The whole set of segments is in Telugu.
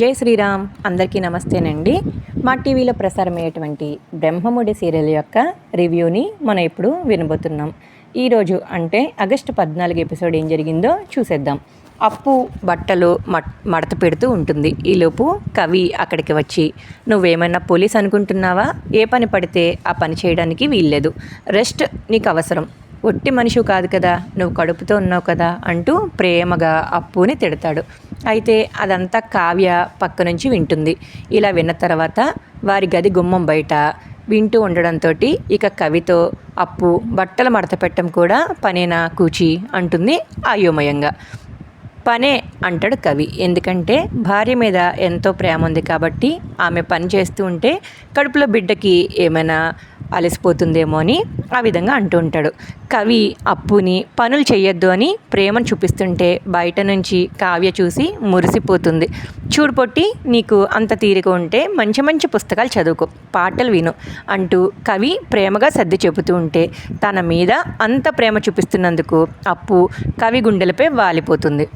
జై శ్రీరామ్. అందరికీ నమస్తేనండి. మా టీవీలో ప్రసారమయ్యేటువంటి బ్రహ్మముడి సీరియల్ యొక్క రివ్యూని మనం ఇప్పుడు వినబోతున్నాం. ఈరోజు అంటే ఆగస్టు పద్నాలుగు ఎపిసోడ్ ఏం జరిగిందో చూసేద్దాం. అప్పు బట్టలు మడత పెడుతూ ఉంటుంది. ఈలోపు కవి అక్కడికి వచ్చి నువ్వేమన్నా పోలీస్ అనుకుంటున్నావా? ఏ పని పడితే ఆ పని చేయడానికి వీల్లేదు. రెస్ట్ నీకు అవసరం. ఒట్టి మనిషి కాదు కదా నువ్వు కడుపుతో ఉన్నావు కదా అంటూ ప్రేమగా అప్పుని తిడతాడు. అయితే అదంతా కావ్య పక్క నుంచి వింటుంది. ఇలా విన్న తర్వాత వారి గది గుమ్మం బయట వింటూ ఉండడంతో ఇక కవితో అప్పు బట్టలు మడత పెట్టడం కూడా పనేనా కూచి అంటుంది అయోమయంగా. పనే అంటాడు కవి. ఎందుకంటే భార్య మీద ఎంతో ప్రేమ ఉంది కాబట్టి ఆమె పని చేస్తూ ఉంటే కడుపులో బిడ్డకి ఏమైనా అలసిపోతుందేమో అని ఆ విధంగా అంటూ ఉంటాడు. కవి అప్పుని పనులు చేయొద్దు అని ప్రేమను చూపిస్తుంటే బయట నుంచి కావ్య చూసి మురిసిపోతుంది. చూడు పొట్టి నీకు అంత తీరిక ఉంటే మంచి మంచి పుస్తకాలు చదువుకో పాటలు విను అంటూ కవి ప్రేమగా సర్ది చెబుతూ ఉంటే తన మీద అంత ప్రేమ చూపిస్తున్నందుకు అప్పు కవి గుండెలపై వాలిపోతుంది.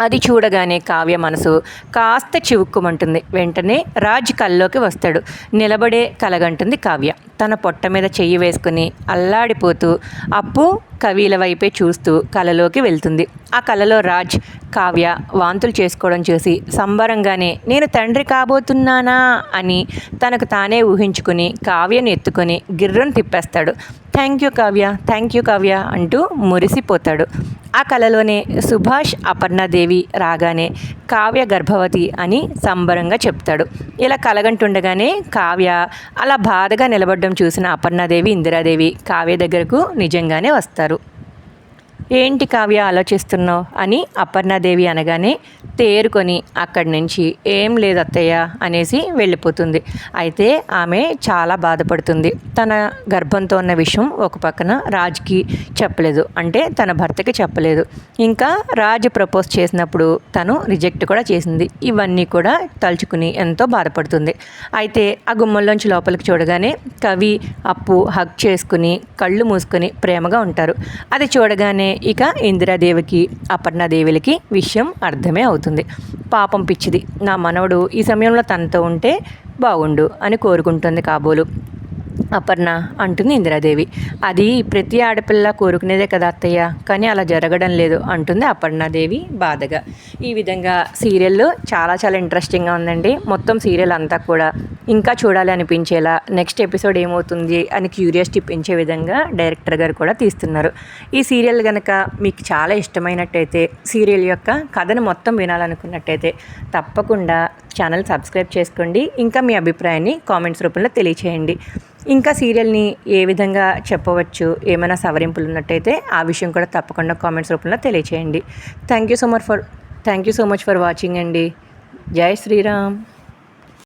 అది చూడగానే కావ్య మనసు కాస్త చివుక్కుమంటుంది. వెంటనే రాజ్ కల్లోకి వస్తాడు. నిలబడే కలగంటుంది కావ్య. తన పొట్ట మీద చెయ్యి వేసుకుని అల్లాడిపోతూ అప్పు కవిల వైపే చూస్తూ కలలోకి వెళ్తుంది. ఆ కలలో రాజ్ కావ్య వాంతులు చేసుకోవడం చూసి సంబరంగానే నేను తండ్రి కాబోతున్నానా అని తనకు తానే ఊహించుకుని కావ్యను ఎత్తుకొని గిర్రను తిప్పేస్తాడు. Thank you Kavya thank you Kavya అంటూ మురిసిపోతాడు. ఆ కళలోనే సుభాష్ అపర్ణాదేవి రాగానే కావ్య గర్భవతి అని సంబరంగా చెప్తాడు. ఇలా కలగంటుండగానే కావ్య అలా బాధగా నిలబడడం చూసిన అపర్ణాదేవి ఇందిరాదేవి కావ్య దగ్గరకు నిజంగానే వస్తారు. ఏంటి కావ్య ఆలోచిస్తున్నావు అని అపర్ణాదేవి అనగానే తేరుకొని అక్కడి నుంచి ఏం లేదు అత్తయ్య అనేసి వెళ్ళిపోతుంది. అయితే ఆమె చాలా బాధపడుతుంది. తన గర్భంతో ఉన్న విషయం ఒక పక్కన రాజ్కి చెప్పలేదు. అంటే తన భర్తకి చెప్పలేదు. ఇంకా రాజ్ ప్రపోజ్ చేసినప్పుడు తను రిజెక్ట్ కూడా చేసింది. ఇవన్నీ కూడా తలుచుకుని ఎంతో బాధపడుతుంది. అయితే ఆ గుమ్మంలోంచి లోపలికి చూడగానే కవి అప్పు హక్ చేసుకుని కళ్ళు మూసుకొని ప్రేమగా ఉంటారు. అది చూడగానే ఇక ఇందిరాదేవికి అపర్ణాదేవులకి విషయం అర్థమే అవుతుంది. పాపం పిచ్చిది. నా మనవడు ఈ సమయంలో తనతో ఉంటే బాగుండు అని కోరుకుంటుంది కాబోలు. అపర్ణ అంటుంది ఇందిరాదేవి. అది ప్రతి ఆడపిల్ల కోరుకునేదే కదా అత్తయ్య. కానీ అలా జరగడం లేదు అంటుంది అపర్ణాదేవి బాధగా. ఈ విధంగా సీరియల్ చాలా చాలా ఇంట్రెస్టింగ్గా ఉందండి. మొత్తం సీరియల్ అంతా కూడా ఇంకా చూడాలి అనిపించేలా నెక్స్ట్ ఎపిసోడ్ ఏమవుతుంది అని క్యూరియాసిటీ పెంచే విధంగా డైరెక్టర్ గారు కూడా తీస్తున్నారు. ఈ సీరియల్ కనుక మీకు చాలా ఇష్టమైనట్టయితే సీరియల్ యొక్క కథను మొత్తం వినాలనుకున్నట్టయితే తప్పకుండా ఛానల్ సబ్స్క్రైబ్ చేసుకోండి. ఇంకా మీ అభిప్రాయాన్ని కామెంట్స్ రూపంలో తెలియచేయండి. ఇంకా సీరియల్ని ఏ విధంగా చెప్పవచ్చు ఏమైనా సవరింపులు ఉన్నట్టయితే ఆ విషయం కూడా తప్పకుండా కామెంట్స్ రూపంలో తెలియచేయండి. Thank you so much for thank you so much for watching అండి. జై శ్రీరామ్.